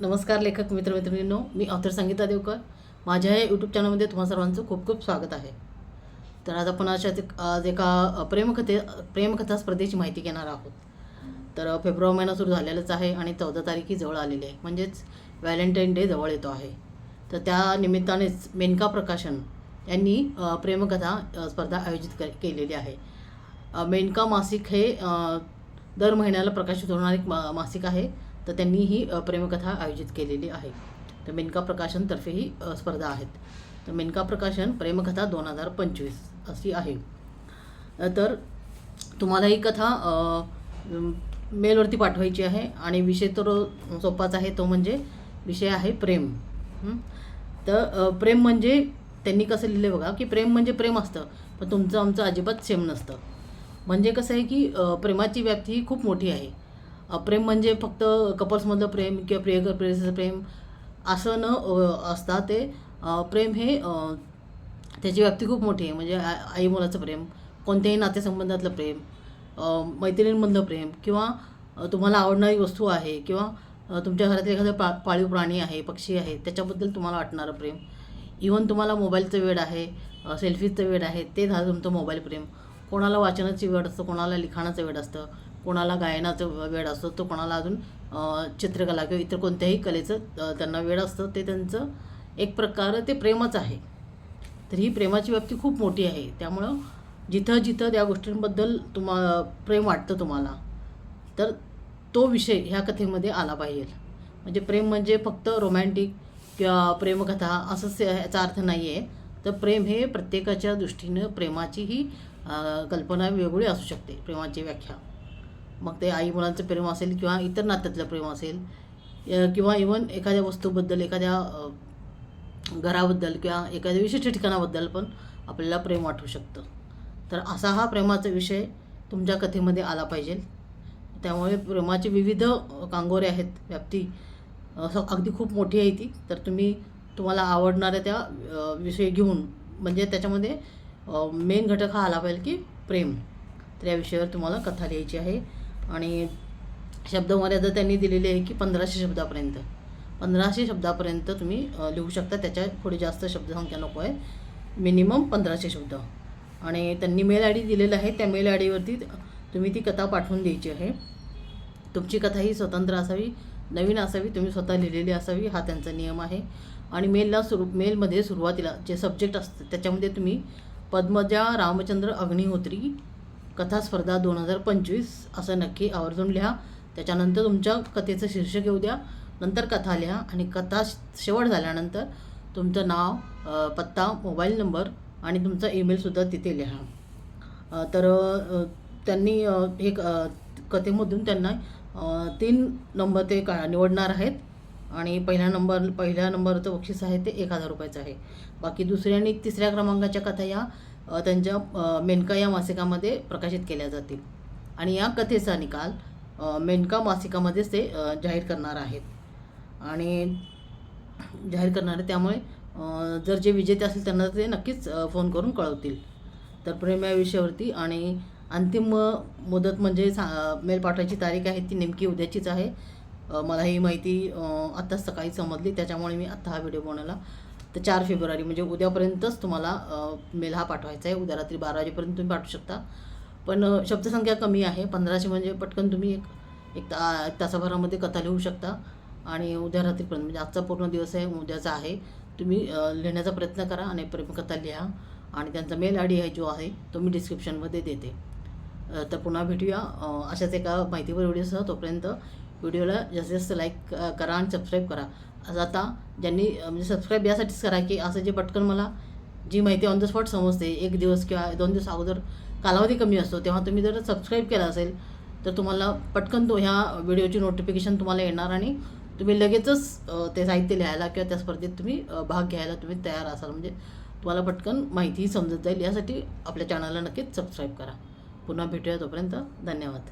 नमस्कार लेखक मित्रमैत्रिणींनो मी ऑथर संगीता देवकर. माझ्या या यूट्यूब चॅनलमध्ये तुम्हा सर्वांचं खूप खूप स्वागत आहे. तर आज आपण अशा आज एका प्रेमकथे प्रेमकथा स्पर्धेची माहिती घेणार आहोत. तर फेब्रुवारी महिना सुरू झालेलाच आहे आणि चौदा तारीखी जवळ आलेली आहे. म्हणजेच व्हॅलेंटाईन डे जवळ येतो आहे. तर त्या निमित्तानेच मेनका प्रकाशन यांनी प्रेमकथा स्पर्धा आयोजित के केलेली आहे. मेनका मासिक हे दर महिन्याला प्रकाशित होणारे एक मा मासिक आहे. तर त्यांनी ही प्रेमकथा आयोजित केलेली आहे. तर मेनका प्रकाशनतर्फे ही स्पर्धा आहेत. तर मेनका प्रकाशन प्रेमकथा दोन हजार पंचवीस अशी आहे. तर तुम्हाला ही कथा मेलवरती पाठवायची आहे आणि विषय तर सोपाच आहे तो म्हणजे विषय आहे प्रेम. तर प्रेम म्हणजे त्यांनी कसं लिहिलं बघा की प्रेम म्हणजे प्रेम असतं पण तुमचं आमचं अजिबात सेम नसतं. म्हणजे कसं आहे की प्रेमाची व्याप्ती ही खूप मोठी आहे. प्रेम म्हणजे फक्त कपल्समधलं प्रेम किंवा प्रियकर प्रेयसीचं प्रेम असं न असता ते प्रेम हे त्याची व्याप्ती खूप मोठी आहे. म्हणजे आ आई मुलाचं प्रेम कोणत्याही नातेसंबंधातलं प्रेम मैत्रिणींमधलं प्रेम किंवा तुम्हाला आवडणारी वस्तू आहे किंवा तुमच्या घरातील एखादं पा पाळीव प्राणी आहे पक्षी आहे त्याच्याबद्दल तुम्हाला वाटणारं प्रेम. इवन तुम्हाला मोबाईलचं वेड आहे सेल्फीचं वेड आहे ते झालं तुमचं मोबाईल प्रेम. कोणाला वाचनाची वेड असतं कोणाला लिखाणाचं वेड असतं कोणाला गायनाचं वेळ असतो तो कोणाला अजून चित्रकला किंवा इतर कोणत्याही कलेचं त्यांना वेड असतं ते त्यांचं एक प्रकार ते प्रेमच आहे. तर ही प्रेमाची व्याप्ती खूप मोठी आहे. त्यामुळं जिथं जिथं त्या गोष्टींबद्दल तुम्हा प्रेम वाटतं तुम्हाला तर तो विषय ह्या कथेमध्ये आला पाहिजे. म्हणजे प्रेम म्हणजे फक्त रोमॅन्टिक किंवा प्रेमकथा असंच याचा अर्थ नाही आहे तर प्रेम हे प्रत्येकाच्या दृष्टीनं प्रेमाची ही कल्पना वेगळी असू शकते प्रेमाची व्याख्या. मग ते आई मुलांचं प्रेम असेल किंवा इतर नात्यातलं प्रेम असेल किंवा इवन एखाद्या वस्तूबद्दल एखाद्या घराबद्दल किंवा एखाद्या विशिष्ट ठिकाणाबद्दल पण आपल्याला प्रेम वाटू शकतं. तर असा हा प्रेमाचा विषय तुमच्या कथेमध्ये आला पाहिजे. त्यामुळे प्रेमाचे विविध कांगोरे आहेत व्याप्ती असं अगदी खूप मोठी आहे ती. तर तुम्ही तुम्हाला आवडणाऱ्या त्या विषय घेऊन म्हणजे त्याच्यामध्ये मेन घटक हा आला पाहिजे की प्रेम. तर या विषयावर तुम्हाला कथा लिहायची आहे. आणि शब्दमर्यादा त्यांनी दिलेली आहे की पंधराशे शब्दापर्यंत. पंधराशे शब्दापर्यंत तुम्ही लिहू शकता. त्याच्या पुढे जास्त शब्दसंख्या नको आहे. मिनिमम पंधराशे शब्द. आणि त्यांनी मेल आय डी दिलेला आहे. त्या मेल आय डीवरती तुम्ही ती कथा पाठवून द्यायची आहे. तुमची कथा ही स्वतंत्र असावी नवीन असावी तुम्ही स्वतः लिहिलेली असावी हा त्यांचा नियम आहे. आणि मेलला सुरू मेलमध्ये सुरुवातीला जे सब्जेक्ट असतं त्याच्यामध्ये तुम्ही पद्मजा रामचंद्र अग्निहोत्री कथा स्पर्धा दोन हजार पंचवीस असं नक्की आवर्जून लिहा. त्याच्यानंतर तुमच्या कथेचं शीर्षक येऊ द्या नंतर कथा लिहा आणि कथा शेवट झाल्यानंतर तुमचं नाव पत्ता मोबाईल नंबर आणि तुमचा ईमेलसुद्धा तिथे लिहा. तर त्यांनी हे कथेमधून त्यांना तीन नंबर ते का निवडणार आहेत आणि पहिल्या नंबर पहिल्या नंबरचं बक्षीस आहे ते एक हजार रुपयाचं आहे. बाकी दुसऱ्या आणि तिसऱ्या क्रमांकाच्या कथा या. त्यांच्या मेनका या मासिकामध्ये प्रकाशित केल्या जातील. आणि या कथेचा निकाल मेनका मासिकामध्येच ते जाहीर करणार आहेत. आणि जाहीर करणार आहे त्यामुळे जर जे विजेते असतील त्यांना ते नक्कीच फोन करून कळवतील. तर प्रेम या विषयावरती आणि अंतिम मुदत म्हणजे सा मेल पाठवायची तारीख आहे ती नेमकी उद्याचीच आहे. मला ही माहिती आत्ताच सकाळी समजली त्याच्यामुळे मी आत्ता हा व्हिडिओ बनवला. तर चार फेब्रुवारी म्हणजे उद्यापर्यंतच तुम्हाला मेल हा पाठवायचा आहे. उद्या रात्री बारा वाजेपर्यंत तुम्ही पाठवू शकता. पण शब्दसंख्या कमी आहे. पंधराशे म्हणजे पटकन तुम्ही एक एक ता एक तासाभरामध्ये कथा लिहू शकता. आणि उद्या रात्रीपर्यंत म्हणजे आजचा पूर्ण दिवस आहे उद्याचा आहे. तुम्ही लिहिण्याचा प्रयत्न करा आणि प्रेमकथा लिहा. आणि त्यांचा मेल आय डी आहे जो आहे तो मी डिस्क्रिप्शनमध्ये देते. तर पुन्हा भेटूया. अशाच एका माहितीवर व्हिडिओसह तोपर्यंत व्हिडिओला जास्तीत जास्त लाईक करा आणि सबस्क्राईब करा. आज आता ज्यांनी म्हणजे सबस्क्राईब यासाठीच करा की असं जे पटकन मला जी माहिती ऑन द स्पॉट समजते एक दिवस किंवा दोन दिवस अगोदर कालावधी कमी असतो तेव्हा तुम्ही जर सबस्क्राईब केला असेल तर तुम्हाला पटकन तो ह्या व्हिडिओची नोटिफिकेशन तुम्हाला येणार आणि तुम्ही लगेचच ते साहित्य लिहायला किंवा त्या स्पर्धेत तुम्ही भाग घ्यायला तुम्ही तयार असाल. म्हणजे तुम्हाला पटकन माहितीही समजत जाईल. यासाठी आपल्या चॅनलला नक्कीच सबस्क्राईब करा. पुन्हा भेटूया तोपर्यंत. धन्यवाद.